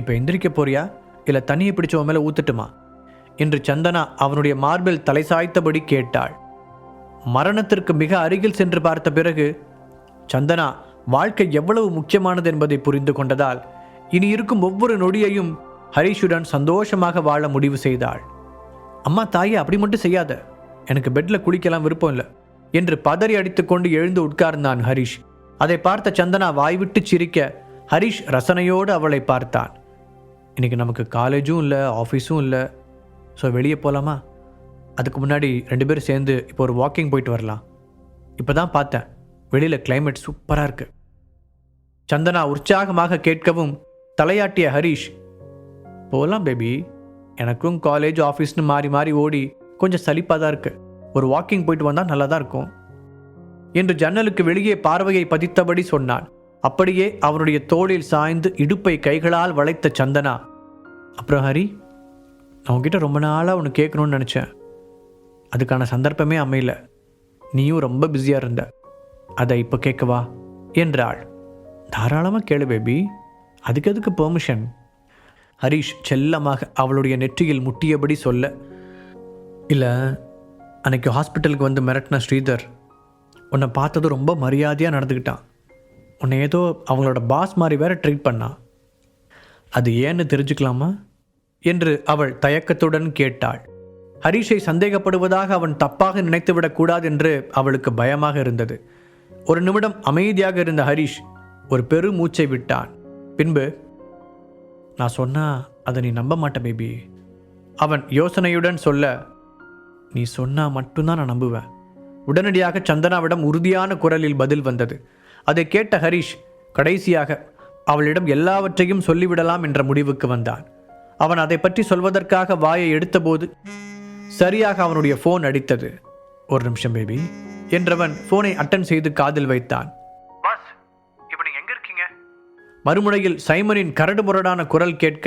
இப்போ எந்திரிக்க போறியா? இல்லை தண்ணியை பிடிச்சவன் மேலே ஊத்துட்டுமா? என்று சந்தனா அவனுடைய மார்பில் தலை சாய்த்தபடி கேட்டாள். மரணத்திற்கு மிக அருகில் சென்று பார்த்த பிறகு சந்தனா வாழ்க்கை எவ்வளவு முக்கியமானது என்பதை புரிந்து கொண்டதால் இனி இருக்கும் ஒவ்வொரு நொடியையும் ஹரிஷுடன் சந்தோஷமாக வாழ முடிவு செய்தாள். அம்மா தாயே அப்படி மட்டும் செய்யாத. எனக்கு பெட்ல குளிக்கலாம் விருப்பம் இல்லை என்று பதறி அடித்துக்கொண்டு எழுந்து உட்கார்ந்தான் ஹரிஷ். அதை பார்த்த சந்தனா வாய்விட்டு சிரிக்க ஹரிஷ் ரசனையோடு அவளை பார்த்தான். இன்றைக்கி நமக்கு காலேஜும் இல்லை ஆஃபீஸும் இல்லை. ஸோ வெளியே போகலாமா அதுக்கு முன்னாடி ரெண்டு பேரும் சேர்ந்து இப்போ ஒரு வாக்கிங் போயிட்டு வரலாம். இப்போ தான் பார்த்தேன். வெளியில் கிளைமேட் சூப்பராக இருக்குது சந்தனா உற்சாகமாக கேட்கவும் தலையாட்டிய ஹரிஷ் போகலாம் பேபி எனக்கும் காலேஜ் ஆஃபீஸ்னு மாறி மாறி ஓடி கொஞ்சம் சலிப்பாக தான் இருக்குது ஒரு வாக்கிங் போயிட்டு வந்தால் நல்லா தான் இருக்கும். என்று ஜன்னலுக்கு வெளியே பார்வையை பதித்தபடி சொன்னான். அப்படியே அவருடைய தோளில் சாய்ந்து இடுப்பை கைகளால் வளைத்த சந்தனா அப்புறம் ஹரி நான் உங்ககிட்ட ரொம்ப நாளாக ஒன்று கேட்கணும்னு நினச்சேன். அதுக்கான சந்தர்ப்பமே அமையல. நீயும் ரொம்ப பிஸியாக இருந்த. அதை இப்போ கேட்கவா என்றாள். தாராளமாக கேளு பேபி அதுக்கு எதுக்கு பெர்மிஷன் ஹரிஷ் செல்லமாக அவளுடைய நெற்றியில் முட்டியபடி சொல்ல இல்லை அன்னைக்கு ஹாஸ்பிட்டலுக்கு வந்து மிரட்டின ஸ்ரீதர். உன்னை பார்த்தது ரொம்ப மரியாதையாக நடந்துக்கிட்டான் உன்னை ஏதோ அவங்களோட பாஸ் மாதிரி வேற ட்ரீட் பண்ணா. அது ஏன்னு தெரிஞ்சுக்கலாமா? என்று அவள் தயக்கத்துடன் கேட்டாள். ஹரிஷை சந்தேகப்படுவதாக அவன் தப்பாக நினைத்துவிடக்கூடாது என்று அவளுக்கு பயமாக இருந்தது. ஒரு நிமிடம் அமைதியாக இருந்த ஹரிஷ் ஒரு பெரு மூச்சை விட்டான். பின்பு நான் சொன்னா அதை நீ நம்ப மாட்ட பேபி அவன் யோசனையுடன் சொல்ல நீ சொன்னா மட்டும்தான் நான் நம்புவேன். உடனடியாக சந்தனாவிடம் உறுதியான குரலில் பதில் வந்தது. அதை கேட்ட ஹரிஷ் கடைசியாக அவளிடம் எல்லாவற்றையும் சொல்லிவிடலாம் என்ற முடிவுக்கு வந்தான். அவன் அதை பற்றி சொல்வதற்காக வாயை எடுத்தபோது சரியாக அவனுடைய ஃபோன் அடித்தது. ஒரு நிமிஷம் பேபி என்றவன் ஃபோனை அட்டன் செய்து காதில் வைத்தான். பாஸ் இப்போ நீங்க எங்க இருக்கீங்க? மறுமுனையில் சைமனின் கரடுமுரடான குரல் கேட்க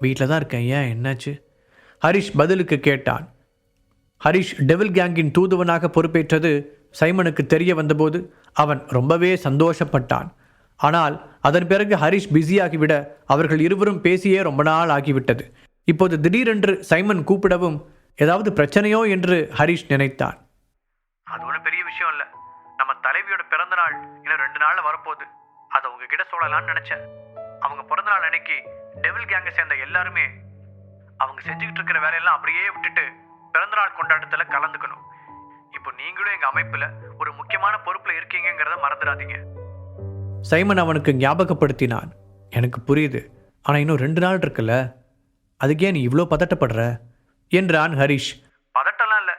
வீட்டில் தான் இருக்கேன் ஏன் என்னாச்சு? ஹரிஷ் பதிலுக்கு கேட்டான். ஹரிஷ் டெவில் கேங்கின் தூதுவனாக பொறுப்பேற்றது சைமனுக்கு தெரிய வந்தபோது அவன் ரொம்பவே சந்தோஷப்பட்டான். ஆனால் அதன் பிறகு ஹரிஷ் பிஸியாகிவிட அவர்கள் இருவரும் பேசியே ரொம்ப நாள் ஆகிவிட்டது. இப்போது திடீரென்று சைமன் கூப்பிடவும் ஏதாவது பிரச்சனையோ என்று ஹரிஷ் நினைத்தான் அது ஒன்றும் பெரிய விஷயம் இல்லை. நம்ம தலைவியோட பிறந்த நாள் இன்னும் ரெண்டு நாள்ல வரப்போகுது. அதை உங்ககிட்ட சொல்லலாம்னு நினைச்சேன். அவங்க பிறந்த நாள் அன்னைக்கு டெவில் கேங்கை சேர்ந்த எல்லாருமே அவங்க செஞ்சுக்கிட்டு இருக்கிற வேலையெல்லாம் அப்படியே விட்டுட்டு பிறந்தநாள் கொண்டாட்டத்துல கலந்துக்கணும். இப்போ நீங்களும் எங்க அமைப்புல பொறுப்புல இருக்கீங்கங்கிறத மறந்துடாதீங்க. சைமன் அவனுக்கு ஞாபகப்படுத்தினான். எனக்கு புரியுது. ஆனா இன்னும் ரெண்டு நாள் இருக்குல்ல. அதுக்கே நீ இவ்வளோ பதட்டப்படுற? என்றான் ஹரிஷ். பதட்டம்லாம் இல்லை.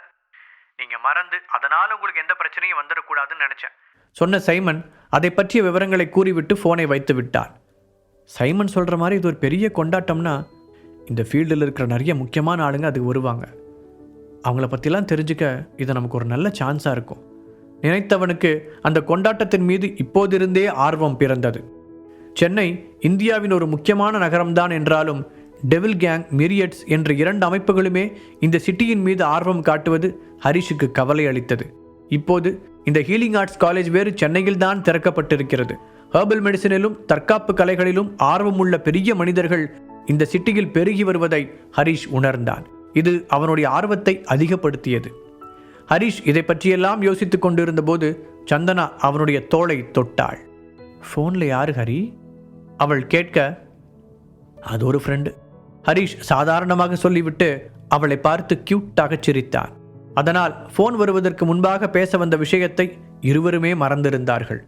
நீங்க மறந்து அதனால உங்களுக்கு எந்த பிரச்சனையும் வந்துடக்கூடாதுன்னு நினைச்சேன். சொன்ன சைமன் அதை பற்றிய விவரங்களை கூறிவிட்டு ஃபோனை வைத்து விட்டான். சைமன் சொல்கிற மாதிரி இது ஒரு பெரிய கொண்டாட்டம்னா இந்த ஃபீல்டில் இருக்கிற நிறைய முக்கியமான ஆளுங்க அதுக்கு வருவாங்க. அவங்கள பற்றிலாம் தெரிஞ்சுக்க இது நமக்கு ஒரு நல்ல சான்ஸாக இருக்கும். நினைத்தவனுக்கு அந்த கொண்டாட்டத்தின் மீது இப்போதிருந்தே ஆர்வம் பிறந்தது. சென்னை இந்தியாவின் ஒரு முக்கியமான நகரம்தான் என்றாலும் டெவில் கேங் மிரியட்ஸ் என்ற இரண்டு அமைப்புகளுமே இந்த சிட்டியின் மீது ஆர்வம் காட்டுவது ஹரிஷுக்கு கவலை அளித்தது. இப்போது இந்த ஹீலிங் ஆர்ட்ஸ் காலேஜ் வேறு சென்னையில் தான் திறக்கப்பட்டிருக்கிறது. ஹெர்பல் மெடிசினிலும் தற்காப்பு கலைகளிலும் ஆர்வமுள்ள பெரிய மனிதர்கள் இந்த சிட்டியில் பெருகி வருவதை ஹரிஷ் உணர்ந்தான். இது அவனுடைய ஆர்வத்தை அதிகப்படுத்தியது. ஹரிஷ் இதை பற்றியெல்லாம் யோசித்து கொண்டிருந்த போது சந்தனா அவனுடைய தோளை தொட்டாள். ஃபோனில் யாரு ஹரி? அவள் கேட்க அது ஒரு ஃப்ரெண்டு ஹரிஷ் சாதாரணமாக சொல்லிவிட்டு அவளை பார்த்து கியூட்டாக சிரித்தான். அதனால் ஃபோன் வருவதற்கு முன்பாக பேச வந்த விஷயத்தை இருவருமே மறந்திருந்தார்கள்.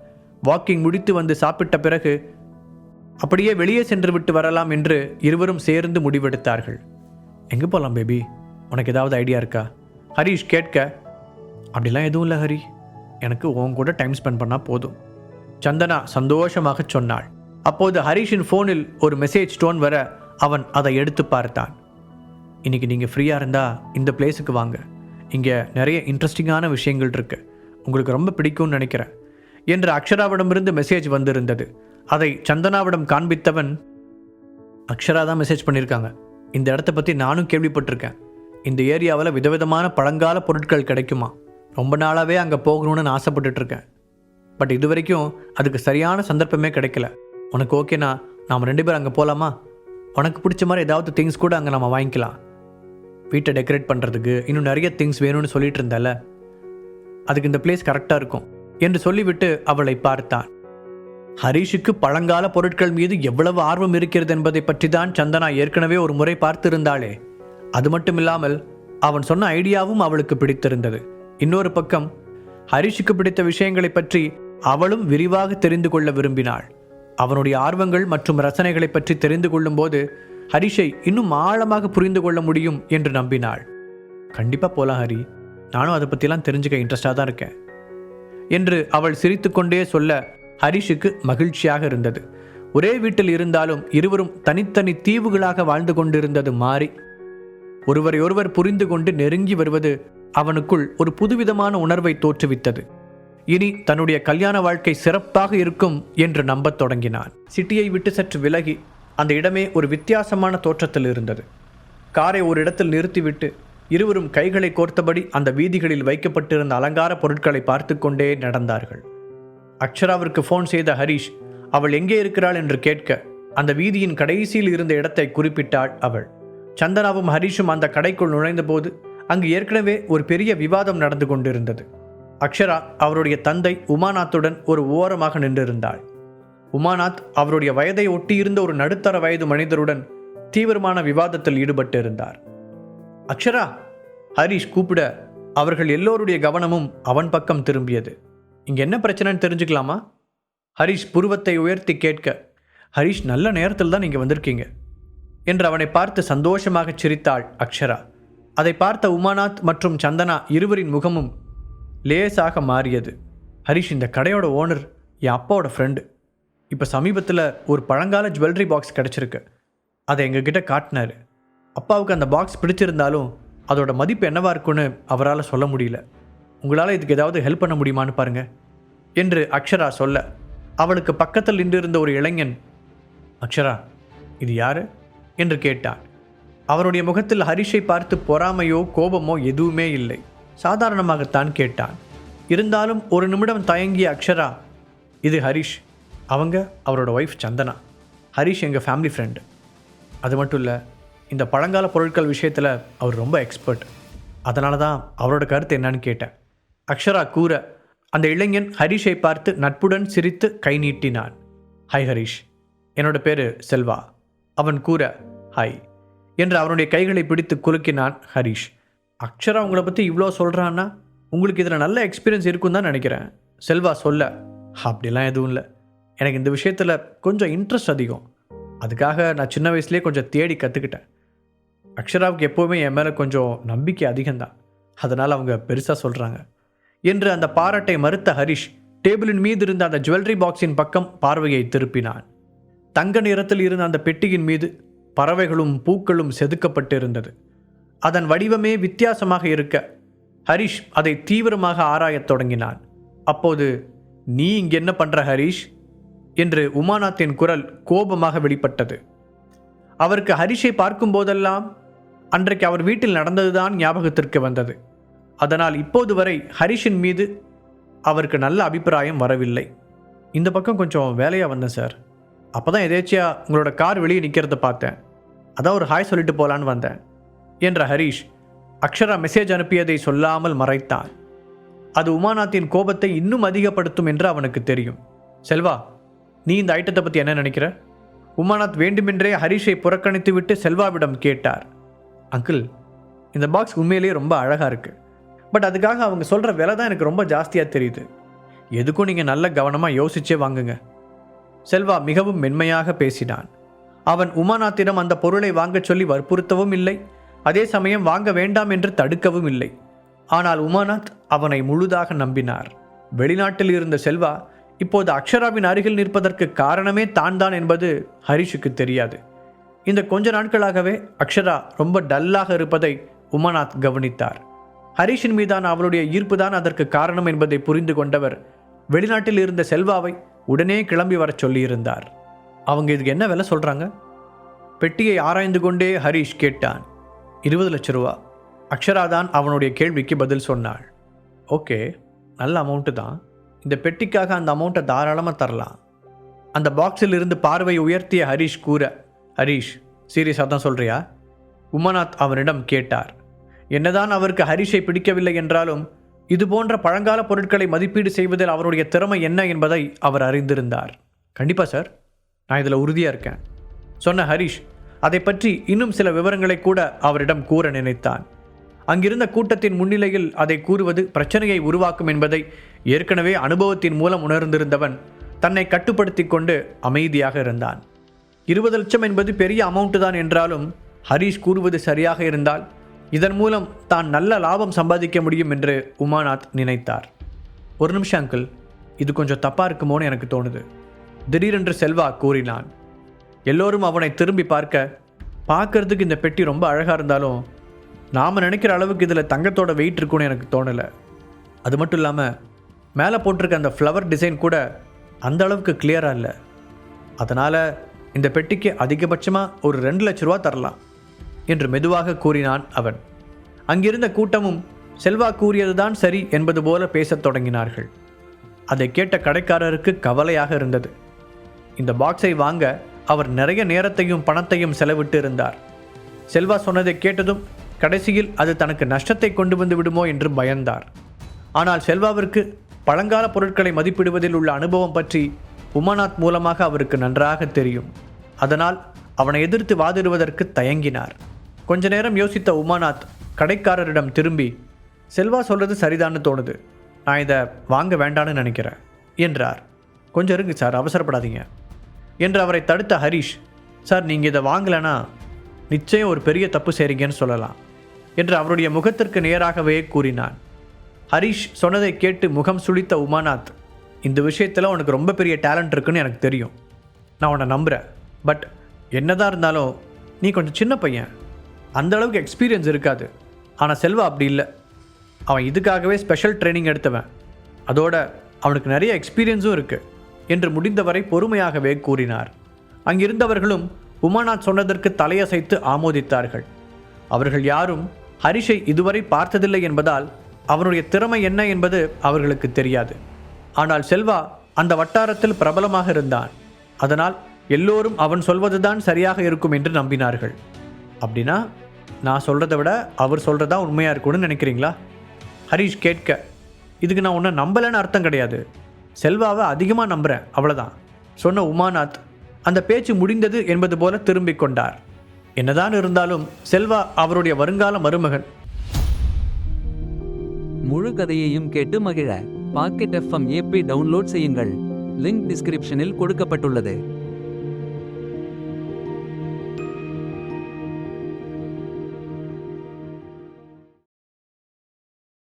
வாக்கிங் முடித்து வந்து சாப்பிட்ட பிறகு அப்படியே வெளியே சென்று விட்டு வரலாம் என்று இருவரும் சேர்ந்து முடிவெடுத்தார்கள். எங்கே போகலாம் பேபி? உனக்கு ஏதாவது ஐடியா இருக்கா? ஹரிஷ் கேட்க அப்படிலாம் எதுவும் இல்லை ஹரி. எனக்கு உன் கூட டைம் ஸ்பெண்ட் பண்ணால் போதும். சந்தனா சந்தோஷமாக சொன்னாள். அப்போது ஹரிஷின் ஃபோனில் ஒரு மெசேஜ் டோன் வர அவன் அதை எடுத்து பார்த்தான். இன்னைக்கு நீங்கள் ஃப்ரீயாக இருந்தால் இந்த பிளேஸுக்கு வாங்க. இங்கே நிறைய இன்ட்ரெஸ்டிங்கான விஷயங்கள் இருக்கு. உங்களுக்கு ரொம்ப பிடிக்கும்னு நினைக்கிறேன். என்று அக்ஷராவிடமிருந்து மெசேஜ் வந்திருந்தது. அதை சந்தனாவிடம் காண்பித்தவன் அக்ஷரா தான் மெசேஜ் பண்ணியிருக்காங்க இந்த இடத்த பற்றி நானும் கேள்விப்பட்டிருக்கேன். இந்த ஏரியாவில் விதவிதமான பழங்கால பொருட்கள் கிடைக்குமா? ரொம்ப நாளாகவே அங்கே போகணும்னு நான் ஆசைப்பட்டுட்ருக்கேன் பட் இது வரைக்கும் அதுக்கு சரியான சந்தர்ப்பமே கிடைக்கல. உனக்கு ஓகேனா நாம் ரெண்டு பேரும் அங்கே போகலாமா உனக்கு பிடிச்ச மாதிரி ஏதாவது திங்ஸ் கூட அங்கே நம்ம வாங்கிக்கலாம். வீட்டை டெக்கரேட் பண்ணுறதுக்கு இன்னும் நிறைய திங்ஸ் வேணும்னு சொல்லிட்டு இருந்தால? அதுக்கு இந்த பிளேஸ் கரெக்டாக இருக்கும். என்று சொல்லிவிட்டு அவளை பார்த்தான். ஹரிஷுக்கு பழங்கால பொருட்கள் மீது எவ்வளவு ஆர்வம் இருக்கிறது என்பதை பற்றி தான் சந்தனா ஏற்கனவே ஒரு முறை பார்த்திருந்தாளே. அது மட்டும் இல்லாமல் அவன் சொன்ன ஐடியாவும் அவளுக்கு பிடித்திருந்தது. இன்னொரு பக்கம் ஹரிஷுக்கு பிடித்த விஷயங்களை பற்றி அவளும் விரிவாக தெரிந்து கொள்ள விரும்பினாள். அவனுடைய ஆர்வங்கள் மற்றும் ரசனைகளை பற்றி தெரிந்து கொள்ளும்போது ஹரிஷை இன்னும் ஆழமாக புரிந்து கொள்ள முடியும் என்று நம்பினாள். கண்டிப்பா போலாம் ஹரி. நானும் அதை பற்றிலாம் தெரிஞ்சுக்க இன்ட்ரெஸ்டாக தான் இருக்கேன் என்று அவள் சிரித்துக்கொண்டே சொல்ல ஹரிஷுக்கு மகிழ்ச்சியாக இருந்தது. ஒரே வீட்டில் இருந்தாலும் இருவரும் தனித்தனி தீவுகளாக வாழ்ந்து கொண்டிருந்தது மாறி ஒருவரையொருவர் புரிந்து கொண்டு நெருங்கி வருவது அவனுக்குள் ஒரு புதுவிதமான உணர்வை தோற்றுவித்தது. இனி தன்னுடைய கல்யாண வாழ்க்கை சிறப்பாக இருக்கும் என்று நம்பத் தொடங்கினான். சிட்டியை விட்டு சற்று விலகி அந்த இடமே ஒரு வித்தியாசமான தோற்றத்தில் இருந்தது. காரை ஒரு இடத்தில் நிறுத்திவிட்டு இருவரும் கைகளை கோர்த்தபடி அந்த வீதிகளில் வைக்கப்பட்டிருந்த அலங்கார பொருட்களை பார்த்து கொண்டே நடந்தார்கள். அக்ஷராவிற்கு ஃபோன் செய்த ஹரிஷ் அவள் எங்கே இருக்கிறாள்? என்று கேட்க அந்த வீதியின் கடைசியில் இருந்த இடத்தை குறிப்பிட்டாள் அவள். சந்தனாவும் ஹரிஷும் அந்த கடைக்குள் நுழைந்தபோது அங்கு ஏற்கனவே ஒரு பெரிய விவாதம் நடந்து கொண்டிருந்தது. அக்ஷரா அவருடைய தந்தை உமாநாத்துடன் ஒரு ஓரமாக நின்றிருந்தாள். உமாநாத் அவருடைய வயதை ஒட்டியிருந்த ஒரு நடுத்தர வயது மனிதருடன் தீவிரமான விவாதத்தில் ஈடுபட்டிருந்தார். அக்ஷரா ஹரிஷ் கூப்பிட அவர்கள் எல்லோருடைய கவனமும் அவன் பக்கம் திரும்பியது. இங்கே என்ன பிரச்சனைன்னு தெரிஞ்சுக்கலாமா? ஹரிஷ் புருவத்தை உயர்த்தி கேட்க ஹரிஷ் நல்ல நேரத்தில் தான் நீங்கள் வந்திருக்கீங்க என்று அவனை பார்த்து சந்தோஷமாக சிரித்தாள் அக்ஷரா. அதை பார்த்த உமாநாத் மற்றும் சந்தனா இருவரின் முகமும் லேசாக மாறியது. ஹரிஷ் இந்த கடையோட ஓனர் என் அப்பாவோட ஃப்ரெண்டு இப்போ சமீபத்தில் ஒரு பழங்கால ஜுவல்லரி பாக்ஸ் கிடச்சிருக்கு. அதை எங்ககிட்ட காட்டினாரு. அப்பாவுக்கு அந்த பாக்ஸ் பிடிச்சிருந்தாலும் அதோட மதிப்பு என்னவாக இருக்குன்னு அவரால் சொல்ல முடியல. உங்களால் இதுக்கு ஏதாவது ஹெல்ப் பண்ண முடியுமான்னு பாருங்க என்று அக்ஷரா சொல்ல. அவளுக்கு பக்கத்தில் நின்றிருந்த ஒரு இளைஞன் அக்ஷரா இது யார்? என்று கேட்டான். அவருடைய முகத்தில் ஹரிஷை பார்த்து பொறாமையோ கோபமோ எதுவுமே இல்லை. சாதாரணமாகத்தான் கேட்டான். இருந்தாலும் ஒரு நிமிடம் தயங்கிய அக்ஷரா இது ஹரிஷ். அவங்க அவரோட ஒய்ஃப் சந்தனா. ஹரிஷ் எங்கள் ஃபேமிலி ஃப்ரெண்டு அது மட்டும் இல்லை இந்த பழங்கால பொருட்கள் விஷயத்தில் அவர் ரொம்ப எக்ஸ்பர்ட் அதனால தான் அவரோட கருத்து என்னன்னு கேட்டேன். அக்ஷரா கூற அந்த இளைஞன் ஹரிஷை பார்த்து நட்புடன் சிரித்து கை நீட்டினான். ஹாய் ஹரிஷ். என்னோட பேர் செல்வா. அவன் கூற ஹாய். என்று அவனுடைய கைகளை பிடித்து குலுக்கினான் ஹரிஷ். அக்ஷரா உங்களை பற்றி இவ்வளோ சொல்கிறான்னா உங்களுக்கு இதில் நல்ல எக்ஸ்பீரியன்ஸ் இருக்குன்னு தான் நினைக்கிறேன். செல்வா சொல்ல அப்படிலாம் எதுவும் இல்லை. எனக்கு இந்த விஷயத்தில் கொஞ்சம் இன்ட்ரெஸ்ட் அதிகம். அதுக்காக நான் சின்ன வயசுலேயே கொஞ்சம் தேடி கற்றுக்கிட்டேன் அக்ஷராவுக்கு எப்போவுமே என் மேலே கொஞ்சம் நம்பிக்கை அதிகம்தான். அதனால் அவங்க பெருசாக சொல்கிறாங்க என்று அந்த பாராட்டை மறுத்த ஹரிஷ் டேபிளின் மீது இருந்த அந்த ஜுவல்லரி பாக்ஸின் பக்கம் பார்வையை திருப்பினான். தங்க நிறத்தில் இருந்த அந்த பெட்டியின் மீது பறவைகளும் பூக்களும் செதுக்கப்பட்டிருந்தது. அதன் வடிவமே வித்தியாசமாக இருக்க. ஹரிஷ் அதை தீவிரமாக ஆராயத் தொடங்கினான். அப்போது நீ இங்கே என்ன பண்ற ஹரிஷ்? என்று உமாநாத்தின் குரல் கோபமாக வெளிப்பட்டது. அவருக்கு ஹரிஷை பார்க்கும் போதெல்லாம் அன்றைக்கு அவர் வீட்டில் நடந்ததுதான் ஞாபகத்திற்கு வந்தது. அதனால் இப்போது வரை ஹரிஷின் மீது அவருக்கு நல்ல அபிப்பிராயம் வரவில்லை. இந்த பக்கம் கொஞ்சம் வேலையாக வந்தேன் சார். அப்போ தான் எதேச்சியாக உங்களோட கார் வெளியே நிற்கிறத பார்த்தேன். அதான் ஒரு ஹாய் சொல்லிட்டு போகலான்னு வந்தேன் என்ற ஹரிஷ் அக்ஷரா மெசேஜ் அனுப்பியதை சொல்லாமல் மறைத்தான் அது உமாநாத்தின் கோபத்தை இன்னும் அதிகப்படுத்தும் என்று அவனுக்கு தெரியும். செல்வா நீ இந்த ஐட்டத்தை பற்றி என்ன நினைக்கிற? உமாநாத் வேண்டுமென்றே ஹரிஷை புறக்கணித்துவிட்டு செல்வாவிடம் கேட்டார். அங்கிள் இந்த பாக்ஸ் உண்மையிலேயே ரொம்ப அழகாக இருக்குது பட் அதுக்காக அவங்க சொல்கிற விலை தான் எனக்கு ரொம்ப ஜாஸ்தியாக தெரியுது. எதுக்கும் நீங்கள் நல்ல கவனமாக யோசிச்சே வாங்குங்க. செல்வா மிகவும் மென்மையாக பேசினான். அவன் உமாநாத்திடம் அந்த பொருளை வாங்கச் சொல்லி வற்புறுத்தவும் இல்லை அதே சமயம் வாங்க வேண்டாம் என்று தடுக்கவும் இல்லை. ஆனால் உமாநாத் அவனை முழுதாக நம்பினார். வெளிநாட்டில் இருந்த செல்வா இப்போது அக்ஷராவின் அருகில் நிற்பதற்கு காரணமே தான் தான் என்பது ஹரிஷுக்கு தெரியாது. இந்த கொஞ்ச நாட்களாகவே அக்ஷரா ரொம்ப டல்லாக இருப்பதை உமாநாத் கவனித்தார். ஹரிஷின் மீதான அவளுடைய ஈர்ப்பு தான் அதற்கு காரணம் என்பதை புரிந்து கொண்டவர் வெளிநாட்டில் இருந்த செல்வாவை உடனே கிளம்பி வரச் சொல்லியிருந்தார். அவங்க இதுக்கு என்ன விலை சொல்கிறாங்க பெட்டியை ஆராய்ந்து கொண்டே ஹரிஷ் கேட்டான். இருபது லட்ச ரூபா. அக்ஷரா தான் அவனுடைய கேள்விக்கு பதில் சொன்னாள். ஓகே நல்ல அமௌண்ட்டு தான். இந்த பெட்டிக்காக அந்த அமௌண்ட்டை தாராளமாக தரலாம். அந்த பாக்ஸில் இருந்து பார்வை உயர்த்திய ஹரிஷ் கூற ஹரிஷ் சீரியஸாக தான் சொல்கிறியா உமநாத் அவனிடம் கேட்டார். என்னதான் அவருக்கு ஹரிஷை பிடிக்கவில்லை என்றாலும் இது போன்ற பழங்கால பொருட்களை மதிப்பீடு செய்வதில் அவருடைய திறமை என்ன என்பதை அவர் அறிந்திருந்தார். கண்டிப்பாக சார் நான் இதில் உறுதியாக இருக்கேன். சொன்ன ஹரிஷ் அதை பற்றி இன்னும் சில விவரங்களை கூட அவரிடம் கூற நினைத்தான். அங்கிருந்த கூட்டத்தின் முன்னிலையில் அதை கூறுவது பிரச்சனையை உருவாக்கும் என்பதை ஏற்கனவே அனுபவத்தின் மூலம் உணர்ந்திருந்தவன் தன்னை கட்டுப்படுத்தி கொண்டு அமைதியாக இருந்தான். இருபது லட்சம் என்பது பெரிய அமௌண்ட் தான் என்றாலும் ஹரிஷ் கூறுவது சரியாக இருந்தால் இதன் மூலம் தான் நல்ல லாபம் சம்பாதிக்க முடியும் என்று உமாநாத் நினைத்தார். ஒரு நிமிஷம் அங்கிள். இது கொஞ்சம் தப்பாக இருக்குமோன்னு எனக்கு தோணுது. திடீரென்று செல்வா கூறினான். எல்லோரும் அவனை திரும்பி பார்க்க பார்க்கறதுக்கு இந்த பெட்டி ரொம்ப அழகாக இருந்தாலும் நாம் நினைக்கிற அளவுக்கு இதில் தங்கத்தோட வெயிட் இருக்கும்னு எனக்கு தோணலை. அது மட்டும் இல்லாமல் மேலே போட்டிருக்க அந்த ஃப்ளவர் டிசைன் கூட அந்த அளவுக்கு கிளியராக இல்லை. அதனால் இந்த பெட்டிக்கு அதிகபட்சமாக ஒரு ரெண்டு லட்ச ரூபா தரலாம். என்று மெதுவாக கூறினான் அவன். அங்கிருந்த கூட்டமும் செல்வா கூறியதுதான் சரி என்பது போல பேசத் தொடங்கினார்கள். அதை கேட்ட கடைக்காரருக்கு கவலையாக இருந்தது. இந்த பாக்ஸை வாங்க அவர் நிறைய நேரத்தையும் பணத்தையும் செலவிட்டு இருந்தார் செல்வா சொன்னதை கேட்டதும் கடைசியில் அது தனக்கு நஷ்டத்தை கொண்டு வந்து விடுமோ என்று பயந்தார். ஆனால் செல்வாவிற்கு பழங்கால பொருட்களை மதிப்பிடுவதில் உள்ள அனுபவம் பற்றி உமாநாத் மூலமாக அவருக்கு நன்றாக தெரியும். அதனால் அவனை எதிர்த்து வாதிடுவதற்கு தயங்கினார். கொஞ்ச நேரம் யோசித்த உமாநாத் கடைக்காரரிடம் திரும்பி செல்வா சொல்கிறது சரிதான்னு தோணுது. நான் இதை வாங்க வேண்டான்னு நினைக்கிறேன் என்றார். கொஞ்சம் இருங்க சார் அவசரப்படாதீங்க என்று அவரை தடுத்த ஹரிஷ் சார் நீங்கள் இதை வாங்கலைன்னா நிச்சயம் ஒரு பெரிய தப்பு செய்கிறீங்கன்னு சொல்லலாம் என்று அவருடைய முகத்திற்கு நேராகவே கூறினான். ஹரிஷ் சொன்னதை கேட்டு முகம் சுழித்த உமாநாத் இந்த விஷயத்தில் உனக்கு ரொம்ப பெரிய டேலண்ட் இருக்குன்னு எனக்கு தெரியும். நான் உன்னை நம்புகிறேன் பட் என்னதான் இருந்தாலும் நீ கொஞ்சம் சின்ன பையன். அந்தளவுக்கு எக்ஸ்பீரியன்ஸ் இருக்காது. ஆனால் செல்வா அப்படி இல்லை. அவன் இதுக்காகவே ஸ்பெஷல் ட்ரைனிங் எடுத்தவன். அதோட அவனுக்கு நிறைய எக்ஸ்பீரியன்ஸும் இருக்குது என்று முடிந்தவரை பொறுமையாகவே கூறினார். அங்கிருந்தவர்களும் உமாநாத் சொன்னதற்கு தலையசைத்து ஆமோதித்தார்கள். அவர்கள் யாரும் ஹரிஷை இதுவரை பார்த்ததில்லை என்பதால் அவனுடைய திறமை என்ன என்பது அவர்களுக்கு தெரியாது. ஆனால் செல்வா அந்த வட்டாரத்தில் பிரபலமாக இருந்தான். அதனால் எல்லோரும் அவன் சொல்வதுதான் சரியாக இருக்கும் என்று நம்பினார்கள். அப்படின்னா நான் சொல்கிறத விட அவர் சொல்கிறதா உண்மையாக இருக்கும்னு நினைக்கிறீங்களா? ஹரிஷ் கேட்க. இதுக்கு நான் உன்னை நம்பலைன்னு அர்த்தம் கிடையாது. செல்வாவை அதிகமாக நம்புகிறேன் அவ்வளோதான் சொன்ன உமாநாத் அந்த பேச்சு முடிந்தது என்பது போல திரும்பிக் கொண்டார். என்னதான் இருந்தாலும் செல்வா அவருடைய வருங்கால மருமகன். முழு கதையையும் கேட்டு மகிழ. பாக்கெட் எஃப்எம் ஏபி டவுன்லோட் செய்யுங்கள். லிங்க் டிஸ்கிரிப்ஷனில் கொடுக்கப்பட்டுள்ளது.